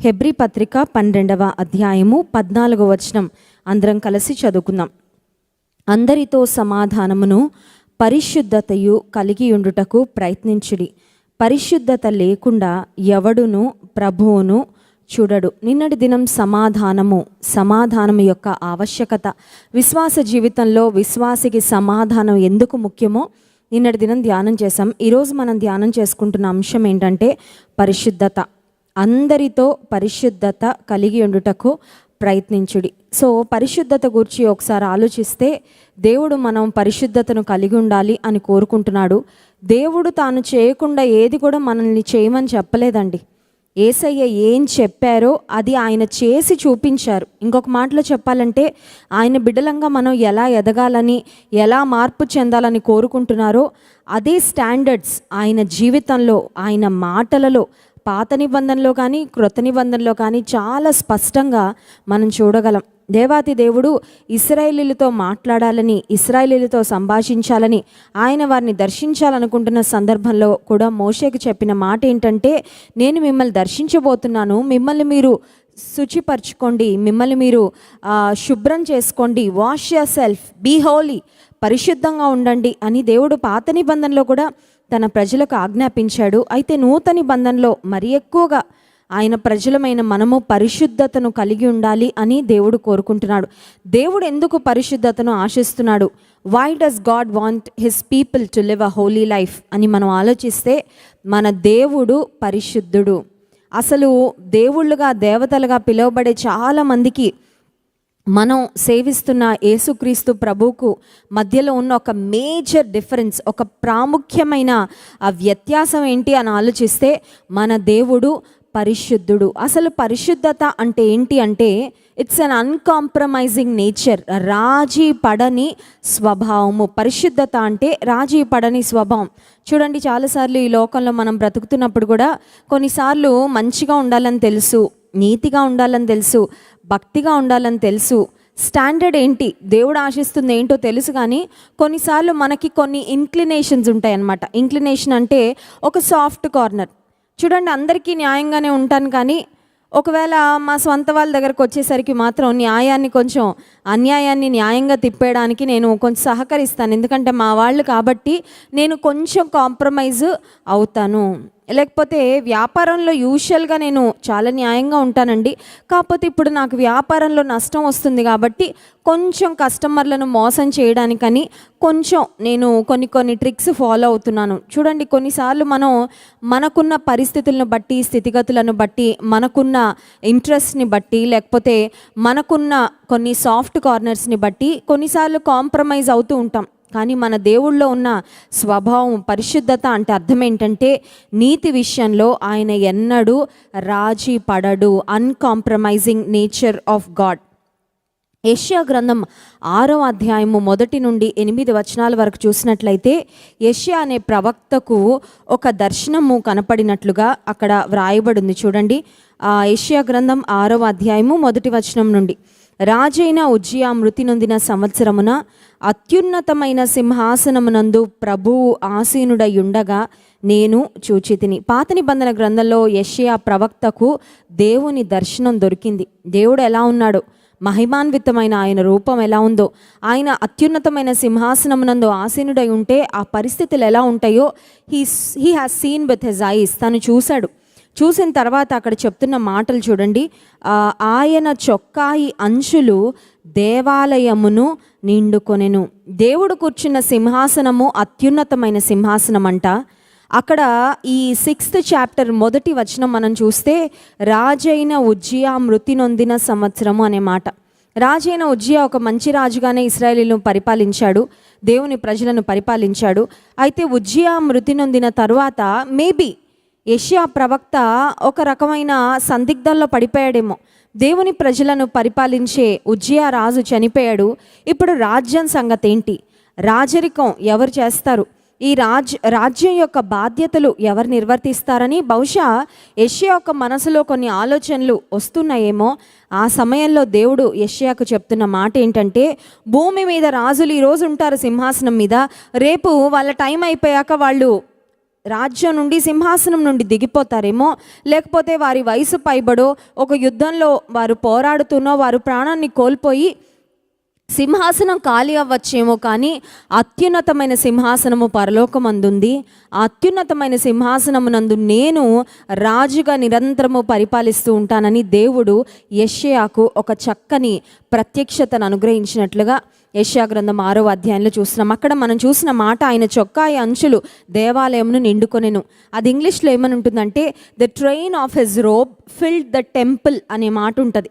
హెబ్రి పత్రిక పన్నెండవ అధ్యాయము పద్నాలుగో వచనం. అందరం కలిసి చదువుకుందాం. అందరితో సమాధానమును పరిశుద్ధతయు కలిగి ఉండుటకు ప్రయత్నించుడి. పరిశుద్ధత లేకుండా ఎవడును ప్రభువును చూడడు. నిన్నటి దినం సమాధానము సమాధానం యొక్క ఆవశ్యకత. విశ్వాస జీవితంలో విశ్వాసికి సమాధానం ఎందుకు ముఖ్యమో నిన్నటి దినం ధ్యానం చేసాం ఈరోజు మనం ధ్యానం చేసుకుంటున్న అంశం ఏంటంటే పరిశుద్ధత. అందరితో పరిశుద్ధత కలిగి ఉండుటకు ప్రయత్నించుడి. సో పరిశుద్ధత గురించి ఒకసారి ఆలోచిస్తే దేవుడు మనం పరిశుద్ధతను కలిగి ఉండాలి అని కోరుకుంటున్నాడు. దేవుడు తాను చేయకుండా ఏది కూడా మనల్ని చేయమని చెప్పలేదండి. ఏసయ్య ఏం చెప్పారో అది ఆయన చేసి చూపించారు. ఇంకొక మాటలో చెప్పాలంటే ఆయన బిడలంగా మనం ఎలా ఎదగాలని ఎలా మార్పు చెందాలని కోరుకుంటున్నారో అదే స్టాండర్డ్స్ ఆయన జీవితంలో ఆయన మాటలలో పాత నిబంధనలో కానీ క్రొత్త నిబంధనలో కానీ చాలా స్పష్టంగా మనం చూడగలం. దేవాతి దేవుడు ఇస్రాయేలీలతో మాట్లాడాలని ఇస్రాయేలీలతో సంభాషించాలని ఆయన వారిని దర్శించాలనుకుంటున్న సందర్భంలో కూడా మోషేకి చెప్పిన మాట ఏంటంటే నేను మిమ్మల్ని దర్శించబోతున్నాను మిమ్మల్ని మీరు శుచిపరచుకోండి మిమ్మల్ని మీరు శుభ్రం చేసుకోండి wash yourself be holy పరిశుద్ధంగా ఉండండి అని దేవుడు పాత నిబంధనలో కూడా తన ప్రజలకు ఆజ్ఞాపించాడు. అయితే నూతన నిబంధనలో మరి ఎక్కువగా ఆయన ప్రజలమైన మనము పరిశుద్ధతను కలిగి ఉండాలి అని దేవుడు కోరుకుంటున్నాడు. దేవుడు ఎందుకు పరిశుద్ధతను ఆశిస్తున్నాడు? Why does God want his people to live a holy life అని మనం ఆలోచిస్తే మన దేవుడు పరిశుద్ధుడు. అసలు దేవుళ్ళుగా దేవతలుగా పిలువబడే చాలా మందికి మనం సేవిస్తున్న యేసుక్రీస్తు ప్రభువుకు మధ్యలో ఉన్న ఒక మేజర్ డిఫరెన్స్ ఒక ప్రాముఖ్యమైన ఆ వ్యత్యాసం ఏంటి అని ఆలోచిస్తే మన దేవుడు పరిశుద్ధుడు. అసలు పరిశుద్ధత అంటే ఏంటి అంటే ఇట్స్ అన్ అన్కాంప్రమైజింగ్ నేచర్ రాజీ పడని స్వభావము. పరిశుద్ధత అంటే రాజీ పడని స్వభావం. చూడండి చాలాసార్లు ఈ లోకంలో మనం బ్రతుకుతున్నప్పుడు కూడా కొన్నిసార్లు మంచిగా ఉండాలని తెలుసు. నీతిగా ఉండాలని తెలుసు భక్తిగా ఉండాలని తెలుసు. స్టాండర్డ్ ఏంటి? దేవుడు ఆశిస్తుంది ఏంటో తెలుసు కానీ కొన్నిసార్లు మనకి కొన్ని ఇంక్లినేషన్స్ ఉంటాయి అన్నమాట ఇంక్లినేషన్ అంటే ఒక సాఫ్ట్ కార్నర్. చూడండి అందరికీ న్యాయంగానే ఉంటాను కానీ ఒకవేళ మా సొంత వాళ్ళ దగ్గరకు వచ్చేసరికి మాత్రం న్యాయాన్ని కొంచెం అన్యాయాన్ని న్యాయంగా తిప్పేయడానికి నేను కొంచెం సహకరిస్తాను. ఎందుకంటే మా వాళ్ళు కాబట్టి నేను కొంచెం కాంప్రమైజ్ అవుతాను. లేకపోతే వ్యాపారంలో యూజువల్గా నేను చాలా న్యాయంగా ఉంటానండి. కాకపోతే ఇప్పుడు నాకు వ్యాపారంలో నష్టం వస్తుంది కాబట్టి కొంచెం కస్టమర్లను మోసం చేయడానికని కొంచెం నేను కొన్ని కొన్ని ట్రిక్స్ ఫాలో అవుతున్నాను. చూడండి కొన్నిసార్లు మనం మనకున్న పరిస్థితులను బట్టి స్థితిగతులను బట్టి మనకున్న ఇంట్రెస్ట్ని బట్టి లేకపోతే మనకున్న కొన్ని సాఫ్ట్ కార్నర్స్ని బట్టి కొన్నిసార్లు కాంప్రమైజ్ అవుతూ ఉంటాం. కానీ మన దేవుళ్ళో ఉన్న స్వభావం పరిశుద్ధత అంటే అర్థం ఏంటంటే నీతి విషయంలో ఆయన ఎన్నడూ రాజీ పడడు. అన్కాంప్రమైజింగ్ నేచర్ ఆఫ్ గాడ్ యష్యా గ్రంథం ఆరో అధ్యాయము మొదటి నుండి ఎనిమిది వచనాల వరకు చూసినట్లయితే యష్యా అనే ప్రవక్తకు ఒక దర్శనము కనపడినట్లుగా అక్కడ వ్రాయబడింది. చూడండి ఆ గ్రంథం ఆరో అధ్యాయము మొదటి వచనం నుండి. రాజైన ఉజ్జియా మృతి నొందిన సంవత్సరమున అత్యున్నతమైన సింహాసనమునందు ప్రభువు ఆసీనుడై ఉండగా నేను చూచితిని. పాత నిబంధన గ్రంథంలో యెషయా ప్రవక్తకు దేవుని దర్శనం దొరికింది. దేవుడు ఎలా ఉన్నాడు? మహిమాన్వితమైన ఆయన రూపం ఎలా ఉందో ఆయన అత్యున్నతమైన సింహాసనమునందు ఆసీనుడై ఉంటే ఆ పరిస్థితులు ఎలా ఉంటాయో he he has seen with his eyes తను చూశాడు. చూసిన తర్వాత అక్కడ చెప్తున్న మాటలు చూడండి. ఆయన చొక్కాయి అంచులు దేవాలయమును నిండుకొనెను. దేవుడు కూర్చున్న సింహాసనము అత్యున్నతమైన సింహాసనం అంట అక్కడ ఈ సిక్స్త్ చాప్టర్ మొదటి వచనం మనం చూస్తే రాజైన ఉజ్జియా మృతి నొందిన సంవత్సరము అనే మాట. రాజైన ఉజ్జియా ఒక మంచి రాజుగానే ఇస్రాయేలీలను పరిపాలించాడు. దేవుని ప్రజలను పరిపాలించాడు. అయితే ఉజ్జియా మృతి నొందిన తరువాత మేబీ యెషయా ప్రవక్త ఒక రకమైన సందిగ్ధంలో పడిపోయాడేమో. దేవుని ప్రజలను పరిపాలించే ఉజ్జయా రాజు చనిపోయాడు. ఇప్పుడు రాజ్యం సంగతి ఏంటి రాజరికం ఎవరు చేస్తారు? ఈ రాజ్ రాజ్యం యొక్క బాధ్యతలు ఎవరు నిర్వర్తిస్తారని బహుశా యష్యా యొక్క మనసులో కొన్ని ఆలోచనలు వస్తున్నాయేమో. ఆ సమయంలో దేవుడు యష్యాకు చెప్తున్న మాట ఏంటంటే భూమి మీద రాజులు ఈరోజు ఉంటారు సింహాసనం మీద. రేపు వాళ్ళ టైం అయిపోయాక వాళ్ళు రాజ్యం నుండి సింహాసనం నుండి దిగిపోతారేమో? లేకపోతే వారి వయసు పైబడో ఒక యుద్ధంలో వారు పోరాడుతున్నో వారు ప్రాణాన్ని కోల్పోయి సింహాసనం ఖాళీ అవ్వచ్చేమో కానీ అత్యున్నతమైన సింహాసనము పరలోకమందుంది. ఆ అత్యున్నతమైన సింహాసనమునందు నేను రాజుగా నిరంతరము పరిపాలిస్తూ ఉంటానని దేవుడు యష్యాకు ఒక చక్కని ప్రత్యక్షతను అనుగ్రహించినట్లుగా యష్యా గ్రంథం ఆరో అధ్యాయంలో చూస్తున్నాం. అక్కడ మనం చూసిన మాట ఆయన చొక్కాయి అంచులు దేవాలయమును నిండుకొనెను. అది ఇంగ్లీష్లో ఏమని ఉంటుందంటే the train of his robe filled the temple అనే మాట ఉంటుంది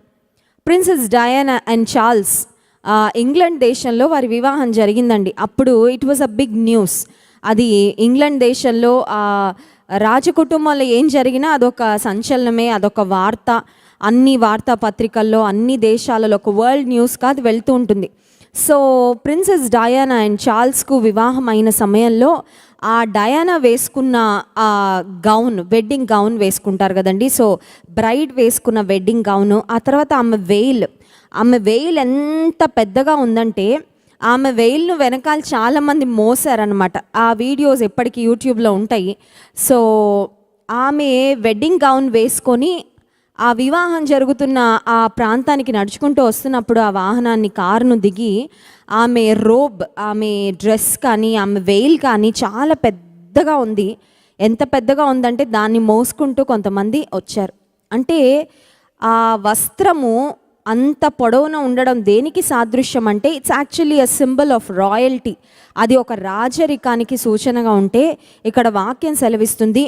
princess Diana and Charles England దేశంలో వారి వివాహం జరిగిందండి. అప్పుడు it was a big news అది ఇంగ్లాండ్ దేశంలో రాజకుటుంబంలో ఏం జరిగినా అదొక సంచలనమే అదొక వార్త. అన్ని వార్తాపత్రికల్లో అన్ని దేశాలలో ఒక వరల్డ్ న్యూస్గా అది వెళ్తూ ఉంటుంది. సో ప్రిన్సెస్ డయానా అండ్ చార్ల్స్కు వివాహం అయిన సమయంలో ఆ డయానా వేసుకున్న ఆ గౌన్ వెడ్డింగ్ గౌన్ వేసుకుంటారు కదండి. సో బ్రైడ్ వేసుకున్న వెడ్డింగ్ గౌను ఆ తర్వాత ఆమె వెయిల్. ఆమె వెయిల్ ఎంత పెద్దగా ఉందంటే ఆమె వెయిల్ను వెనకాల చాలామంది మోసారనమాట ఆ వీడియోస్ ఎప్పటికీ యూట్యూబ్లో ఉంటాయి. సో ఆమె వెడ్డింగ్ గౌన్ వేసుకొని ఆ వివాహం జరుగుతున్న ఆ ప్రాంతానికి నడుచుకుంటూ వస్తున్నప్పుడు ఆ వాహనాన్ని కారును దిగి ఆమె రోబ్ ఆమె డ్రెస్ కానీ ఆమె వెయిల్ కానీ చాలా పెద్దగా ఉంది. ఎంత పెద్దగా ఉందంటే దాన్ని మోసుకుంటూ కొంతమంది వచ్చారు. అంటే ఆ వస్త్రము అంత పొడవున ఉండడం దేనికి సాదృశ్యం అంటే it's actually a symbol of royalty అది ఒక రాజరికానికి సూచనగా ఉంటే ఇక్కడ వాక్యం సెలవిస్తుంది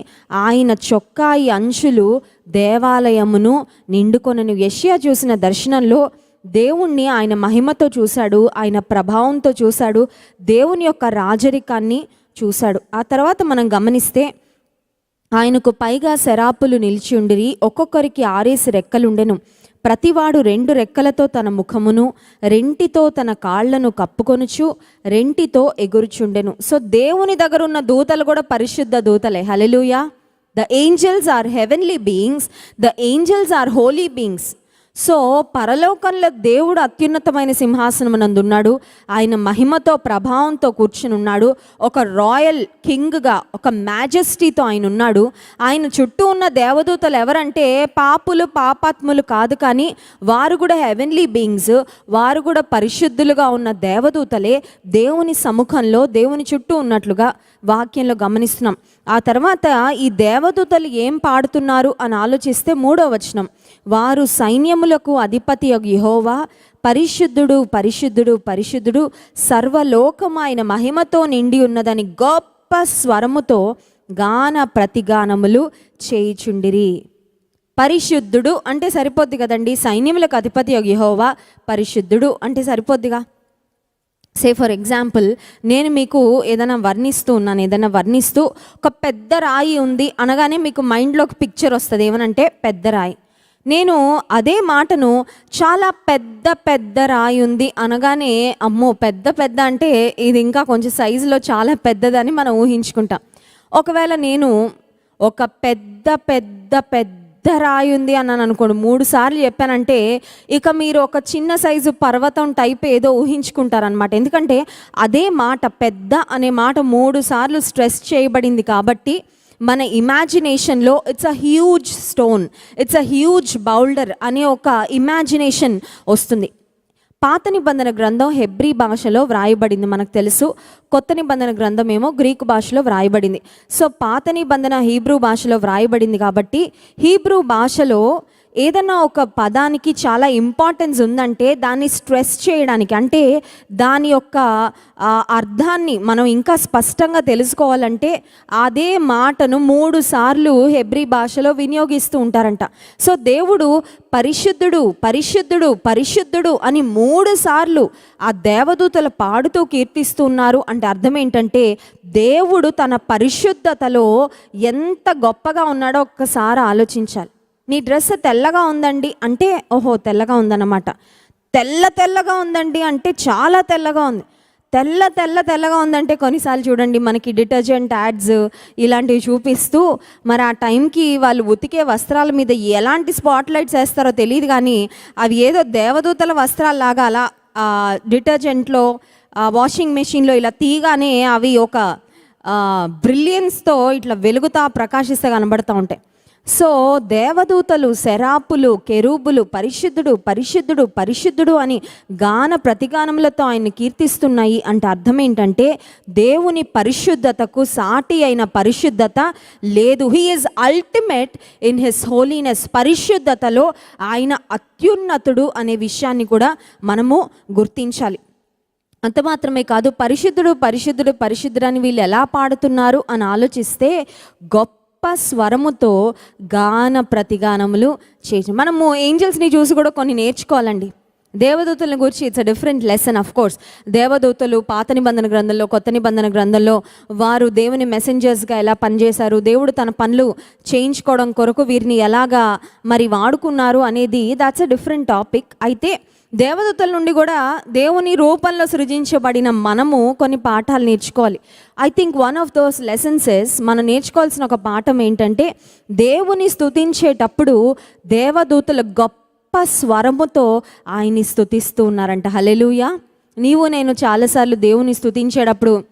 ఆయన చొక్కాయి అంచులు దేవాలయమును నిండుకొనను యష్యా చూసిన దర్శనంలో దేవుణ్ణి ఆయన మహిమతో చూశాడు ఆయన ప్రభావంతో చూశాడు దేవుని యొక్క రాజరికాన్ని చూశాడు. ఆ తర్వాత మనం గమనిస్తే ఆయనకు పైగా శరాపులు నిలిచి ఉండిరి ఒక్కొక్కరికి ఆరేసి రెక్కలుండెను. ప్రతివాడు రెండు రెక్కలతో తన ముఖమును రెంటితో తన కాళ్ళను కప్పుకొనుచు రెంటితో ఎగురుచుండెను. సో దేవుని దగ్గర ఉన్న దూతలు కూడా పరిశుద్ధ దూతలే. Hallelujah the angels are heavenly beings the angels are holy beings so పరలోకంలో దేవుడు అత్యున్నతమైన సింహాసనం ఉన్నాడు ఆయన మహిమతో ప్రభావంతో కూర్చుని ఉన్నాడు. ఒక రాయల్ కింగ్గా ఒక మ్యాజెస్టీతో ఆయన ఉన్నాడు. ఆయన చుట్టూ ఉన్న దేవదూతలు ఎవరంటే పాపులు పాపాత్ములు కాదు కానీ వారు కూడా హెవెన్లీ బీయింగ్స్ వారు కూడా పరిశుద్ధులుగా ఉన్న దేవదూతలే. దేవుని సముఖంలో దేవుని చుట్టూ ఉన్నట్లుగా వాక్యంలో గమనిస్తున్నాం. ఆ తర్వాత ఈ దేవదూతలు ఏం పాడుతున్నారు అని ఆలోచిస్తే మూడో వచనం. వారు సైన్యములకు అధిపతి యహోవా పరిశుద్ధుడు పరిశుద్ధుడు పరిశుద్ధుడు సర్వలోకము ఆయన మహిమతో నిండి ఉన్నదని గొప్ప స్వరముతో గాన ప్రతిగానములు చేయుచుండిరి. పరిశుద్ధుడు అంటే సరిపోద్ది కదండి? సైన్యములకు అధిపతి యహోవా పరిశుద్ధుడు అంటే సరిపోద్దిగా? సే ఫర్ ఎగ్జాంపుల్ నేను మీకు ఏదైనా వర్ణిస్తూ ఉన్నాను ఏదైనా వర్ణిస్తూ ఒక పెద్ద రాయి ఉంది అనగానే మీకు మైండ్లోకి పిక్చర్ వస్తుంది. ఏమనంటే పెద్ద రాయి. నేను అదే మాటను చాలా పెద్ద పెద్ద రాయి ఉంది అనగానే అమ్మో పెద్ద పెద్ద అంటే ఇది ఇంకా కొంచెం సైజులో చాలా పెద్దదని మనం ఊహించుకుంటాం. ఒకవేళ నేను ఒక పెద్ద పెద్ద పెద్ద రాయి ఉంది అన్నాను అనుకోండి మూడు సార్లు చెప్పానంటే ఇక మీరు ఒక చిన్న సైజు పర్వతం టైప్ ఏదో ఊహించుకుంటారనమాట ఎందుకంటే అదే మాట పెద్ద అనే మాట మూడు సార్లు స్ట్రెస్ చేయబడింది కాబట్టి మన ఇమాజినేషన్లో it's a huge stone it's a huge boulder అనే ఒక ఇమాజినేషన్ వస్తుంది. పాత నిబంధన గ్రంథం హెబ్రీ భాషలో వ్రాయబడింది మనకు తెలుసు. కొత్త నిబంధన గ్రంథం ఏమో గ్రీకు భాషలో వ్రాయబడింది. సో పాత నిబంధన హీబ్రూ భాషలో వ్రాయబడింది కాబట్టి హీబ్రూ భాషలో ఏదన్నా ఒక పదానికి చాలా ఇంపార్టెన్స్ ఉందంటే దాన్ని స్ట్రెస్ చేయడానికి అంటే దాని యొక్క అర్థాన్ని మనం ఇంకా స్పష్టంగా తెలుసుకోవాలంటే అదే మాటను మూడు సార్లు హెబ్రీ భాషలో వినియోగిస్తూ ఉంటారంట. సో దేవుడు పరిశుద్ధుడు పరిశుద్ధుడు పరిశుద్ధుడు అని మూడు సార్లు ఆ దేవదూతలు పాడుతూ కీర్తిస్తున్నారు అంటే అర్థం ఏంటంటే దేవుడు తన పరిశుద్ధతలో ఎంత గొప్పగా ఉన్నాడో ఒక్కసారి ఆలోచించాలి. నీ డ్రెస్ తెల్లగా ఉందండి అంటే ఓహో తెల్లగా ఉందన్నమాట. తెల్ల తెల్లగా ఉందండి అంటే చాలా తెల్లగా ఉంది. తెల్ల తెల్ల తెల్లగా ఉందంటే కొన్నిసార్లు చూడండి మనకి డిటర్జెంట్ యాడ్స్ ఇలాంటివి చూపిస్తూ మరి ఆ టైంకి వాళ్ళు ఉతికే వస్త్రాల మీద ఎలాంటి స్పాట్ లైట్స్ వేస్తారో తెలియదు కానీ అవి ఏదో దేవదూతల వస్త్రాల్లాగా అలా డిటర్జెంట్లో వాషింగ్ మెషిన్లో ఇలా తీగానే అవి ఒక బ్రిలియన్స్తో ఇట్లా వెలుగుతా ప్రకాశిస్తే కనబడుతూ ఉంటాయి. సో దేవదూతలు శరాపులు కెరూబులు పరిశుద్ధుడు పరిశుద్ధుడు పరిశుద్ధుడు అని గాన ప్రతిగానములతో ఆయన్ని కీర్తిస్తున్నాయి అంటే అర్థం ఏంటంటే దేవుని పరిశుద్ధతకు సాటి అయిన పరిశుద్ధత లేదు. He is ultimate in his holiness పరిశుద్ధతలో ఆయన అత్యున్నతుడు అనే విషయాన్ని కూడా మనము గుర్తించాలి. అంత మాత్రమే కాదు పరిశుద్ధుడు పరిశుద్ధుడు పరిశుద్ధుడు అని వీళ్ళు ఎలా పాడుతున్నారు అని ఆలోచిస్తే గొప్ప స్వరముతో గాన ప్రతిగానములు చేసి మనము ఏంజల్స్ని చూసి కూడా కొన్ని నేర్చుకోవాలండి. దేవదూతల గురించి it's a different lesson of course దేవదూతలు పాత నిబంధన గ్రంథంలో కొత్త నిబంధన గ్రంథంలో వారు దేవుని మెసెంజర్స్గా ఎలా పనిచేశారు దేవుడు తన పనులు చేయించుకోవడం కొరకు వీరిని ఎలాగా మరి వాడుకున్నారు అనేది దాట్స్ అ డిఫరెంట్ టాపిక్ అయితే దేవదూతల నుండి కూడా దేవుని రూపంలో సృజించబడిన మనము కొన్ని పాఠాలు నేర్చుకోవాలి. I think one of those lessons మనం నేర్చుకోవాల్సిన ఒక పాఠం ఏంటంటే దేవుని స్తుతించేటప్పుడు దేవదూతల గొప్ప స్వరముతో ఆయన్ని స్థుతిస్తూ ఉన్నారంట. హలెలుయ నీవు నేను చాలాసార్లు దేవుని స్థుతించేటప్పుడు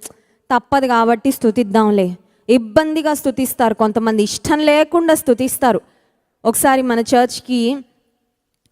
తప్పదు కాబట్టి స్థుతిద్దాంలే ఇబ్బందిగా స్థుతిస్తారు కొంతమంది ఇష్టం లేకుండా స్థుతిస్తారు ఒకసారి మన చర్చ్కి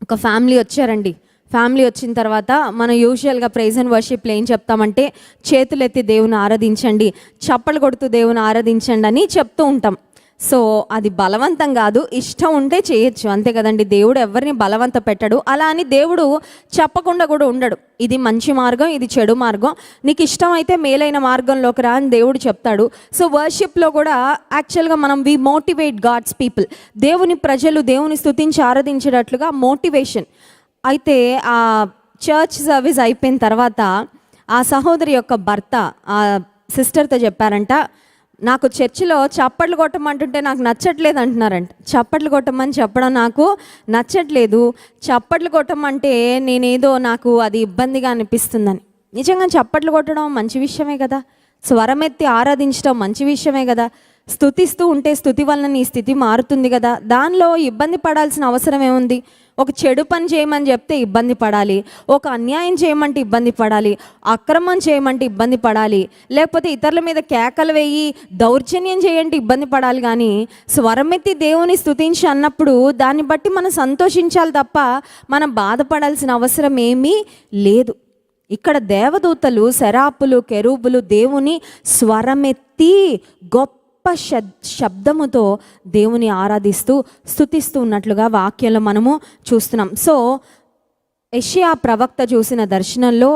ఒక ఫ్యామిలీ వచ్చారండి. ఫ్యామిలీ వచ్చిన తర్వాత మనం యూజువల్గా ప్రైజ్ అండ్ వర్షిప్లో ఏం చెప్తామంటే చేతులెత్తి దేవుని ఆరాధించండి చప్పలు కొడుతూ దేవుని ఆరాధించండి అని చెప్తూ ఉంటాం. సో అది బలవంతం కాదు ఇష్టం ఉంటే చేయొచ్చు. అంతే కదండి దేవుడు ఎవరిని బలవంత పెట్టడు. అలా అని దేవుడు చెప్పకుండా కూడా ఉండడు. ఇది మంచి మార్గం ఇది చెడు మార్గం. నీకు ఇష్టం అయితే మేలైన మార్గంలోకి రా అని దేవుడు చెప్తాడు. సో వర్షిప్లో కూడా యాక్చువల్గా మనం వి మోటివేట్ గాడ్స్ పీపుల్ దేవుని ప్రజలు దేవుని స్థుతించి ఆరాధించేటట్లుగా మోటివేషన్. అయితే ఆ చర్చ్ సర్వీస్ అయిపోయిన తర్వాత ఆ సహోదరి యొక్క భర్త ఆ సిస్టర్తో చెప్పారంట నాకు చర్చిలో చప్పట్లు కొట్టమంటుంటే నాకు నచ్చట్లేదు అంటున్నారంట. చప్పట్లు కొట్టమని చెప్పడం నాకు నచ్చట్లేదు. చప్పట్లు కొట్టమంటే నేనేదో నాకు అది ఇబ్బందిగా అనిపిస్తుందని. నిజంగా చప్పట్లు కొట్టడం మంచి విషయమే కదా. స్వరమెత్తి ఆరాధించడం మంచి విషయమే కదా. స్థుతిస్తూ ఉంటే స్థుతి వలన నీ స్థితి మారుతుంది కదా. దానిలో ఇబ్బంది పడాల్సిన అవసరం ఏముంది? ఒక చెడు పని చేయమని చెప్తే ఇబ్బంది పడాలి. ఒక అన్యాయం చేయమంటే ఇబ్బంది పడాలి. అక్రమం చేయమంటే ఇబ్బంది పడాలి. లేకపోతే ఇతరుల మీద కేకలు వేయి దౌర్జన్యం చేయంటే ఇబ్బంది పడాలి కానీ స్వరమెత్తి దేవుని స్థుతించి అన్నప్పుడు దాన్ని బట్టి మనం సంతోషించాలి తప్ప మనం బాధపడాల్సిన అవసరం ఏమీ లేదు. ఇక్కడ దేవదూతలు శరాపులు కెరూపులు దేవుని స్వరమెత్తి గొప్ప గొప్ప శబ్దముతో దేవుని ఆరాధిస్తూ స్థుతిస్తూ ఉన్నట్లుగా వాక్యంలో మనము చూస్తున్నాం. సో యెషయా ప్రవక్త చూసిన దర్శనంలో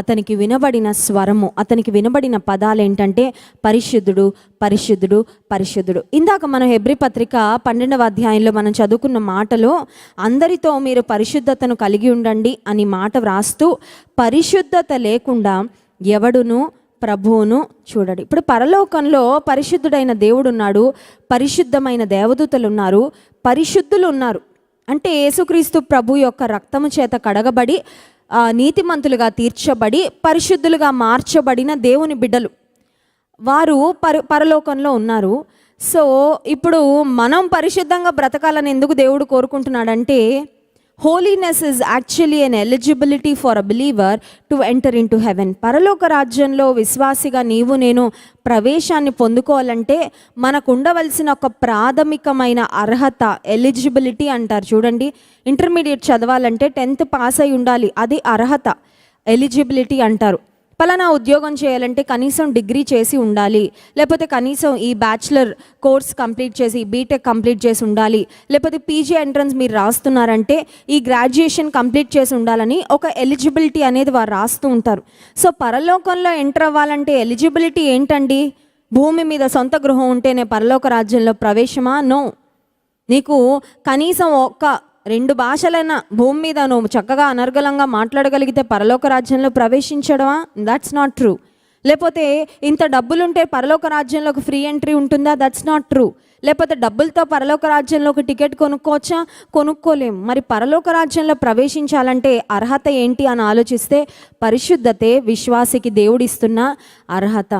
అతనికి వినబడిన స్వరము అతనికి వినబడిన పదాలు ఏంటంటే పరిశుద్ధుడు పరిశుద్ధుడు పరిశుద్ధుడు. ఇందాక మనం హెబ్రి పత్రిక పన్నెండవ అధ్యాయంలో మనం చదువుకున్న మాటలో అందరితో మీరు పరిశుద్ధతను కలిగి ఉండండి అని మాట వ్రాస్తూ పరిశుద్ధత లేకుండా ఎవడును ప్రభువును చూడడు. ఇప్పుడు పరలోకంలో పరిశుద్ధుడైన దేవుడు ఉన్నాడు పరిశుద్ధమైన దేవదూతలు ఉన్నారు పరిశుద్ధులు ఉన్నారు అంటే యేసుక్రీస్తు ప్రభు యొక్క రక్తము చేత కడగబడి నీతిమంతులుగా తీర్చబడి పరిశుద్ధులుగా మార్చబడిన దేవుని బిడ్డలు. వారు పర పరలోకంలో ఉన్నారు. సో ఇప్పుడు మనం పరిశుద్ధంగా బ్రతకాలని ఎందుకు దేవుడు కోరుకుంటున్నాడంటే holiness is actually an eligibility for a believer to enter in to heaven పరలోక రాజ్యంలో విశ్వాసిగా నీవు నేను ప్రవేశాన్ని పొందుకోవాలంటే మనకు ఉండవలసిన ఒక ప్రాథమికమైన అర్హత ఎలిజిబిలిటీ అంటారు. చూడండి ఇంటర్మీడియట్ చదవాలంటే టెన్త్ పాస్ అయి ఉండాలి. అది అర్హత ఎలిజిబిలిటీ అంటారు. పలానా ఉద్యోగం చేయాలంటే కనీసం డిగ్రీ చేసి ఉండాలి. లేకపోతే కనీసం ఈ బ్యాచిలర్ కోర్స్ కంప్లీట్ చేసి బీటెక్ కంప్లీట్ చేసి ఉండాలి. లేకపోతే పీజీ ఎంట్రన్స్ మీరు రాస్తున్నారంటే ఈ గ్రాడ్యుయేషన్ కంప్లీట్ చేసి ఉండాలని ఒక ఎలిజిబిలిటీ అనేది వారు రాస్తూ ఉంటారు. సో పరలోకంలో ఎంటర్ అవ్వాలంటే ఎలిజిబిలిటీ ఏంటండి? భూమి మీద సొంత గృహం ఉంటేనే పరలోక రాజ్యంలో ప్రవేశమా? నో. నీకు కనీసం ఒక్క రెండు భాషలైన భూమి మీద నువ్వు చక్కగా అనర్గళంగా మాట్లాడగలిగితే పరలోక రాజ్యంలో ప్రవేశించడమా? దట్స్ నాట్ ట్రూ లేకపోతే ఇంత డబ్బులుంటే పరలోక రాజ్యంలోకి ఫ్రీ ఎంట్రీ ఉంటుందా? దట్స్ నాట్ ట్రూ లేకపోతే డబ్బులతో పరలోక రాజ్యంలోకి టికెట్ కొనుక్కోవచ్చా? కొనుక్కోలేం మరి పరలోక రాజ్యంలో ప్రవేశించాలంటే అర్హత ఏంటి అని ఆలోచిస్తే పరిశుద్ధతే విశ్వాసికి దేవుడిస్తున్న అర్హత.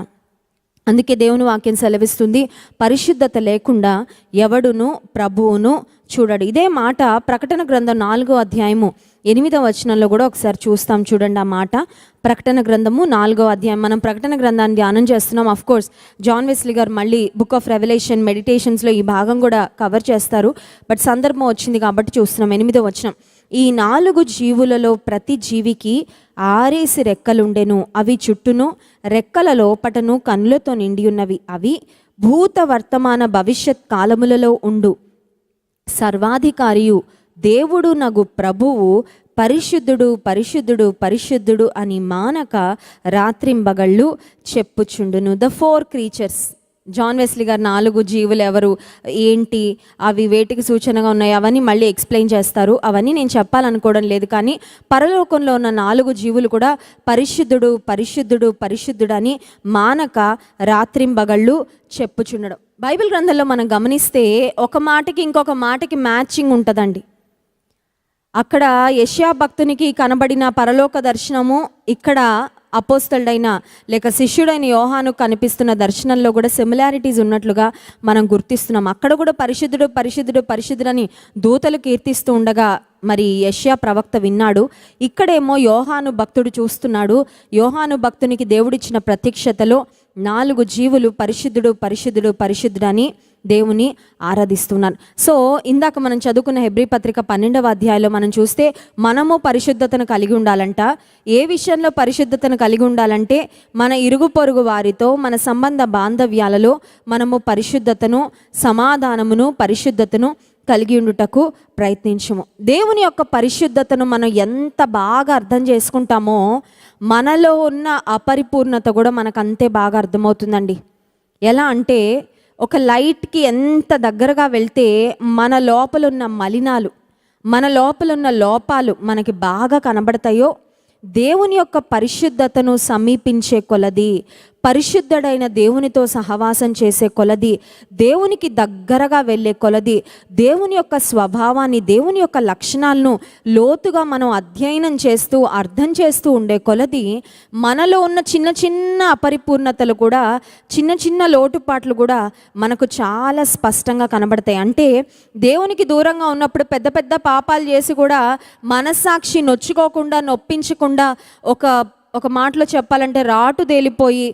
అందుకే దేవుని వాక్యం సెలవిస్తుంది పరిశుద్ధత లేకుండా ఎవడును ప్రభువును చూడడు. ఇదే మాట ప్రకటన గ్రంథం నాలుగో అధ్యాయము ఎనిమిదవ వచనంలో కూడా ఒకసారి చూస్తాం చూడండి ఆ మాట. ప్రకటన గ్రంథము నాలుగో అధ్యాయం. మనం ప్రకటన గ్రంథాన్ని ధ్యానం చేస్తున్నాం అఫ్ కోర్స్ జాన్ వెస్లీ గారు మళ్ళీ బుక్ ఆఫ్ రెవల్యూషన్ మెడిటేషన్స్లో ఈ భాగం కూడా కవర్ చేస్తారు. బట్ సందర్భం వచ్చింది కాబట్టి చూస్తున్నాం ఎనిమిదో వచనం. ఈ నాలుగు జీవులలో ప్రతి జీవికి ఆరేసి రెక్కలుండెను అవి చుట్టూను రెక్కల లోపటను కన్నులతో నిండి ఉన్నవి. అవి భూత వర్తమాన భవిష్యత్ కాలములలో ఉండు. సర్వాధికారియు. దేవుడు నగు ప్రభువు పరిశుద్ధుడు పరిశుద్ధుడు పరిశుద్ధుడు అని మానక రాత్రింబగళ్ళు చెప్పుచుండును. The four creatures John Wesley గారు నాలుగు జీవులు ఎవరు? ఏంటి? అవి వేటికి సూచనగా ఉన్నాయి? అవన్నీ మళ్ళీ ఎక్స్ప్లెయిన్ చేస్తారు. అవన్నీ నేను చెప్పాలనుకోవడం లేదు కానీ పరలోకంలో ఉన్న నాలుగు జీవులు కూడా పరిశుద్ధుడు పరిశుద్ధుడు పరిశుద్ధుడు అని మానక రాత్రింబగళ్ళు చెప్పుచుండడం. బైబిల్ గ్రంథంలో మనం గమనిస్తే ఒక మాటకి ఇంకొక మాటకి మ్యాచింగ్ ఉంటుందండి. అక్కడ యష్యా భక్తునికి కనబడిన పరలోక దర్శనము ఇక్కడ అపోస్తలుడైన లేక శిష్యుడైన యోహాను కనిపిస్తున్న దర్శనంలో కూడా సిమిలారిటీస్ ఉన్నట్లుగా మనం గుర్తిస్తున్నాం. అక్కడ కూడా పరిశుద్ధుడు పరిశుద్ధుడు పరిశుద్ధుడని దూతలు కీర్తిస్తూ ఉండగా మరి యష్యా ప్రవక్త విన్నాడు. ఇక్కడేమో యోహాను భక్తుడు చూస్తున్నాడు. యోహాను భక్తునికి దేవుడిచ్చిన ప్రత్యక్షతలో నాలుగు జీవులు పరిశుద్ధుడు పరిశుద్ధుడు పరిశుద్ధుడు అని దేవుని ఆరాధిస్తున్నాను సో ఇందాక మనం చదువుకున్న హెబ్రి పత్రిక పన్నెండవ అధ్యాయంలో మనం చూస్తే మనము పరిశుద్ధతను కలిగి ఉండాలంట. ఏ విషయంలో పరిశుద్ధతను కలిగి ఉండాలంటే మన ఇరుగు పొరుగు వారితో మన సంబంధ బాంధవ్యాలలో మనము పరిశుద్ధతను సమాధానమును పరిశుద్ధతను కలిగి ఉండుటకు ప్రయత్నించము. దేవుని యొక్క పరిశుద్ధతను మనం ఎంత బాగా అర్థం చేసుకుంటామో మనలో ఉన్న అపరిపూర్ణత కూడా మనకు అంతే బాగా అర్థమవుతుందండి. ఎలా అంటే ఒక లైట్కి ఎంత దగ్గరగా వెళ్తే మన లోపల ఉన్న మలినాలు మన లోపల ఉన్న లోపాలు మనకి బాగా కనబడతాయో దేవుని యొక్క పరిశుద్ధతను సమీపించే కొలది పరిశుద్ధుడైన దేవునితో సహవాసం చేసే కొలది దేవునికి దగ్గరగా వెళ్ళే కొలది దేవుని యొక్క స్వభావాన్ని దేవుని యొక్క లక్షణాలను లోతుగా మనం అధ్యయనం చేస్తూ అర్థం చేస్తూ ఉండే కొలది మనలో ఉన్న చిన్న చిన్న అపరిపూర్ణతలు కూడా చిన్న చిన్న లోటుపాట్లు కూడా మనకు చాలా స్పష్టంగా కనబడతాయి. అంటే దేవునికి దూరంగా ఉన్నప్పుడు పెద్ద పెద్ద పాపాలు చేసి కూడా మనస్సాక్షి నొచ్చుకోకుండా నొప్పించకుండా ఒక ఒక మాటలో చెప్పాలంటే రాటు తేలిపోయి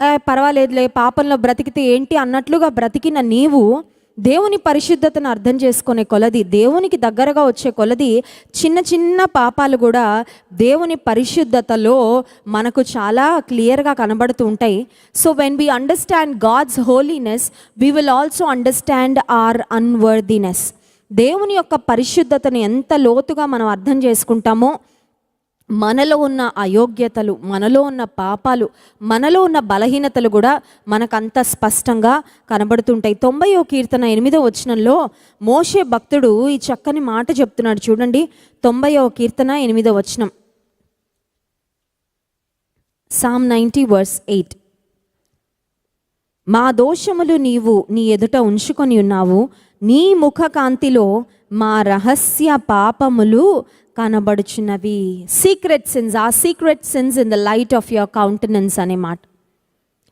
పర్వాలేదులే పాపంలో బ్రతికితే ఏంటి అన్నట్లుగా బ్రతికిన నీవు దేవుని పరిశుద్ధతను అర్థం చేసుకునే కొలది దేవునికి దగ్గరగా వచ్చే కొలది చిన్న చిన్న పాపాలు కూడా దేవుని పరిశుద్ధతలో మనకు చాలా క్లియర్గా కనబడుతూ ఉంటాయి. So when we understand God's holiness we will also understand our unworthiness దేవుని యొక్క పరిశుద్ధతను ఎంత లోతుగా మనం అర్థం చేసుకుంటామో మనలో ఉన్న అయోగ్యతలు మనలో ఉన్న పాపాలు మనలో ఉన్న బలహీనతలు కూడా మనకు అంత స్పష్టంగా కనబడుతుంటాయి. తొంభయో కీర్తన ఎనిమిదో వచనంలో మోషే భక్తుడు ఈ చక్కని మాట చెప్తున్నాడు. చూడండి తొంభయో కీర్తన ఎనిమిదో వచనం. సామ్ నైంటీ వర్స్ ఎయిట్ మా దోషములు నీవు నీ ఎదుట ఉంచుకొని ఉన్నావు. నీ ముఖ కాంతిలో మా రహస్య పాపములు కనబడుచున్నవి. Secret sins ah secret sins in the light of your countenance అనే మాట.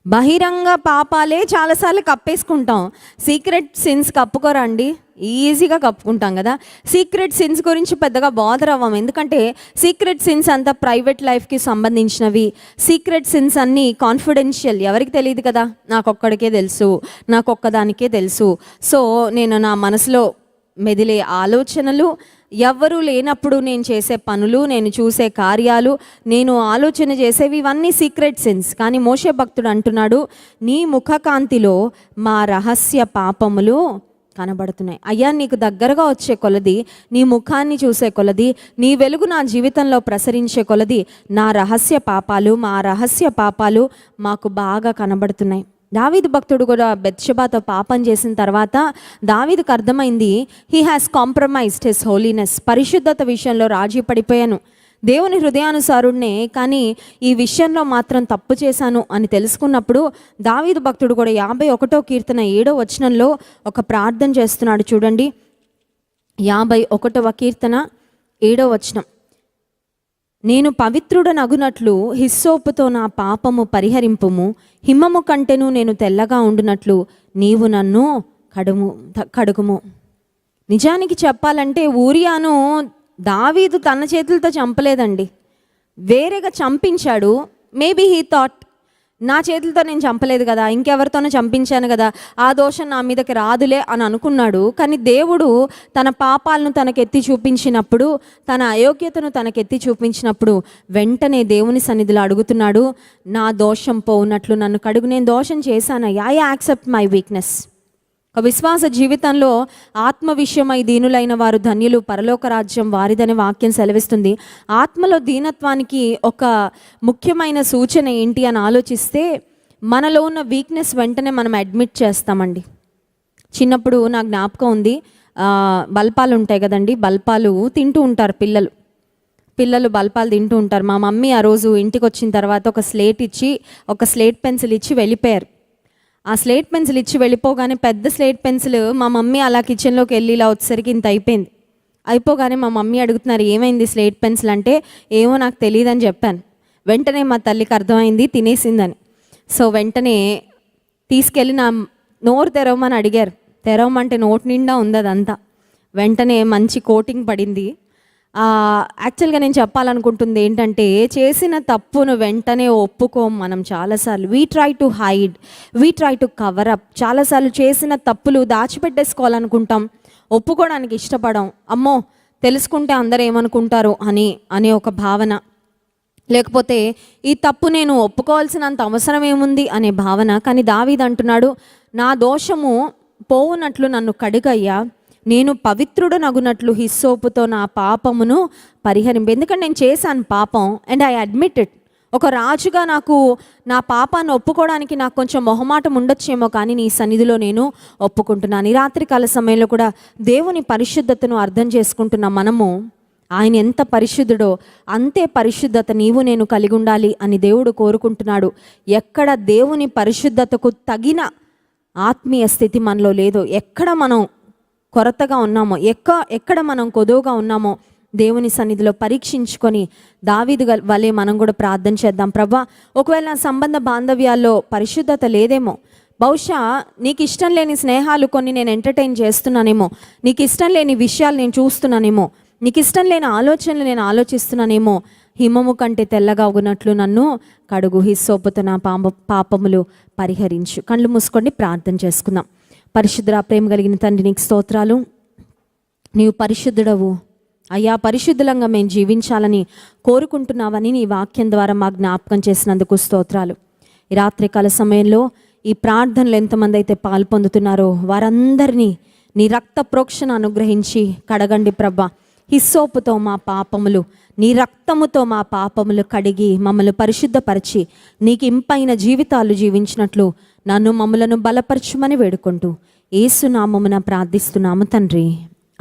బహిరంగ పాపాలే చాలాసార్లు కప్పేసుకుంటాం. సీక్రెట్ సిన్స్ కప్పుకోరండి ఈజీగా కప్పుకుంటాం కదా. సీక్రెట్ సిన్స్ గురించి పెద్దగా బాధర్ అవ్వం. ఎందుకంటే సీక్రెట్ సిన్స్ అంతా ప్రైవేట్ లైఫ్కి సంబంధించినవి. సీక్రెట్ సిన్స్ అన్నీ కాన్ఫిడెన్షియల్ ఎవరికి తెలియదు కదా? నాకొక్కడికే తెలుసు. నాకొక్కదానికే తెలుసు. సో నేను నా మనసులో మెదిలే ఆలోచనలు ఎవ్వరూ లేనప్పుడు నేను చేసే పనులు నేను చూసే కార్యాలు నేను ఆలోచన చేసేవి ఇవన్నీ సీక్రెట్ సెన్స్ కానీ మోసే భక్తుడు అంటున్నాడు నీ ముఖకాంతిలో మా రహస్య పాపములు కనబడుతున్నాయి. అయ్యా నీకు దగ్గరగా వచ్చే కొలది నీ ముఖాన్ని చూసే కొలది నీ వెలుగు నా జీవితంలో ప్రసరించే కొలది నా రహస్య పాపాలు మా రహస్య పాపాలు మాకు బాగా కనబడుతున్నాయి. దావీదు భక్తుడు కూడా బెత్షబాతో పాపం చేసిన తర్వాత దావీదుకు అర్థమైంది he has compromised his holiness పరిశుద్ధత విషయంలో రాజీ పడిపోయాను. దేవుని హృదయానుసారుడినే కానీ ఈ విషయంలో మాత్రం తప్పు చేశాను అని తెలుసుకున్నప్పుడు దావీదు భక్తుడు కూడా యాభై ఒకటో కీర్తన ఏడో వచనంలో ఒక ప్రార్థన చేస్తున్నాడు చూడండి. యాభై ఒకటవ కీర్తన ఏడో వచనం. నేను పవిత్రుడనగునట్లు హిస్సోపుతో నా పాపము పరిహరింపుము హిమము కంటెను నేను తెల్లగా ఉండునట్లు నీవు నన్ను కడుము కడుగుము. నిజానికి చెప్పాలంటే ఊరియాను దావీదు తన చేతులతో చంపలేదండి. వేరేగా చంపించాడు. మేబీ హీ థాట్ నా చేతులతో నేను చంపలేదు కదా ఇంకెవరితోనో చంపించాను కదా ఆ దోషం నా మీదకి రాదులే అని అనుకున్నాడు. కానీ దేవుడు తన పాపాలను తనకెత్తి చూపించినప్పుడు తన అయోగ్యతను తనకెత్తి చూపించినప్పుడు వెంటనే దేవుని సన్నిధిలో అడుగుతున్నాడు నా దోషం పోవునట్లు నన్ను కడుగు నేను దోషం చేశానయ్యా ఐ యాక్సెప్ట్ మై వీక్నెస్ ఒక విశ్వాస జీవితంలో ఆత్మ విషయమై దీనులైన వారు ధన్యులు పరలోక రాజ్యం వారిదనే వాక్యం సెలవిస్తుంది. ఆత్మలో దీనత్వానికి ఒక ముఖ్యమైన సూచన ఏంటి అని ఆలోచిస్తే మనలో ఉన్న వీక్నెస్ వెంటనే మనం అడ్మిట్ చేస్తామండి. చిన్నప్పుడు నా జ్ఞాపకం ఉంది బల్పాలు ఉంటాయి కదండి బల్పాలు తింటూ ఉంటారు పిల్లలు. పిల్లలు బల్పాలు తింటూ ఉంటారు. మా మమ్మీ ఆ రోజు ఇంటికి వచ్చిన తర్వాత ఒక స్లేట్ ఇచ్చి ఒక స్లేట్ పెన్సిల్ ఇచ్చి వెళ్ళిపోయారు. ఆ స్లేట్ పెన్సిల్ ఇచ్చి వెళ్ళిపోగానే పెద్ద స్లేట్ పెన్సిల్ మా మమ్మీ అలా కిచెన్లోకి వెళ్ళి ఇలా వచ్చేసరికి ఇంత అయిపోయింది. అయిపోగానే మా మమ్మీ అడుగుతున్నారు ఏమైంది స్లేట్ పెన్సిల్ అంటే? ఏమో నాకు తెలియదని చెప్పాను. వెంటనే మా తల్లికి అర్థమైంది తినేసిందని. సో వెంటనే తీసుకెళ్ళి నా నోరు తెరవమని అడిగారు. తెరవమంటే నోటి నిండా ఉంది అదంతా. వెంటనే మంచి కోటింగ్ పడింది. యాక్చువల్గా నేను చెప్పాలనుకుంటుంది ఏంటంటే చేసిన తప్పును వెంటనే ఒప్పుకోం మనం చాలాసార్లు. We try to hide we try to cover up చాలాసార్లు చేసిన తప్పులు దాచిపెట్టేసుకోవాలనుకుంటాం. ఒప్పుకోవడానికి ఇష్టపడం. అమ్మో తెలుసుకుంటే అందరూ ఏమనుకుంటారు అని అనే ఒక భావన. లేకపోతే ఈ తప్పు నేను ఒప్పుకోవాల్సినంత అవసరం ఏముంది అనే భావన. కానీ దావీద్ అంటున్నాడు నా దోషము పోవునట్లు నన్ను కడుగయ్యా. నేను పవిత్రుడు నగునట్లు హిస్సోపుతో నా పాపమును పరిహరింపు ఎందుకంటే నేను చేశాను పాపం అండ్ ఐ అడ్మిట్ ఇట్ ఒక రాజుగా నాకు నా పాపాన్ని ఒప్పుకోవడానికి నాకు కొంచెం మొహమాటం ఉండొచ్చేమో కానీ నీ సన్నిధిలో నేను ఒప్పుకుంటున్నాను. ఈ రాత్రికాల సమయంలో కూడా దేవుని పరిశుద్ధతను అర్థం చేసుకుంటున్న మనము ఆయన ఎంత పరిశుద్ధుడో అంతే పరిశుద్ధత నీవు నేను కలిగి ఉండాలి అని దేవుడు కోరుకుంటున్నాడు. ఎక్కడ దేవుని పరిశుద్ధతకు తగిన ఆత్మీయ స్థితి మనలో లేదో ఎక్కడ మనం కొరతగా ఉన్నామో ఎక్క ఎక్కడ మనం కొదువుగా ఉన్నామో దేవుని సన్నిధిలో పరీక్షించుకొని దావీదు వలె మనం కూడా ప్రార్థన చేద్దాం. ప్రభా ఒకవేళ నా సంబంధ బాంధవ్యాల్లో పరిశుద్ధత లేదేమో బహుశా నీకు ఇష్టం లేని స్నేహాలు కొన్ని నేను ఎంటర్టైన్ చేస్తున్నానేమో నీకు ఇష్టం లేని విషయాలు నేను చూస్తున్నానేమో నీకు ఇష్టం లేని ఆలోచనలు నేను ఆలోచిస్తున్నానేమో హిమము కంటే తెల్లగా ఉన్నట్లు నన్ను కడుగు హిస్సోపుతున్న పాప పాపములు పరిహరించు. కళ్ళు మూసుకొని ప్రార్థన చేసుకుందాం. పరిశుద్ధ ప్రేమ కలిగిన తండ్రి నీకు స్తోత్రాలు. నీవు పరిశుద్ధుడవు. అయ్యా పరిశుద్ధులంగా మేము జీవించాలని కోరుకుంటున్నావని నీ వాక్యం ద్వారా మా జ్ఞాపకం చేసినందుకు స్తోత్రాలు. ఈ రాత్రికాల సమయంలో ఈ ప్రార్థనలు ఎంతమంది అయితే పాల్పొందుతున్నారో వారందరినీ నీ రక్త ప్రోక్షణ అనుగ్రహించి కడగండి ప్రభా. హిస్సోపుతో మా పాపములు నీ రక్తముతో మా పాపములు కడిగి మమ్మల్ని పరిశుద్ధపరిచి నీకు ఇంపైన జీవితాలు జీవించినట్లు నన్ను మమ్మలను బలపరచుమని వేడుకుంటూ ఏసునామమున ప్రార్థిస్తున్నాము తండ్రి.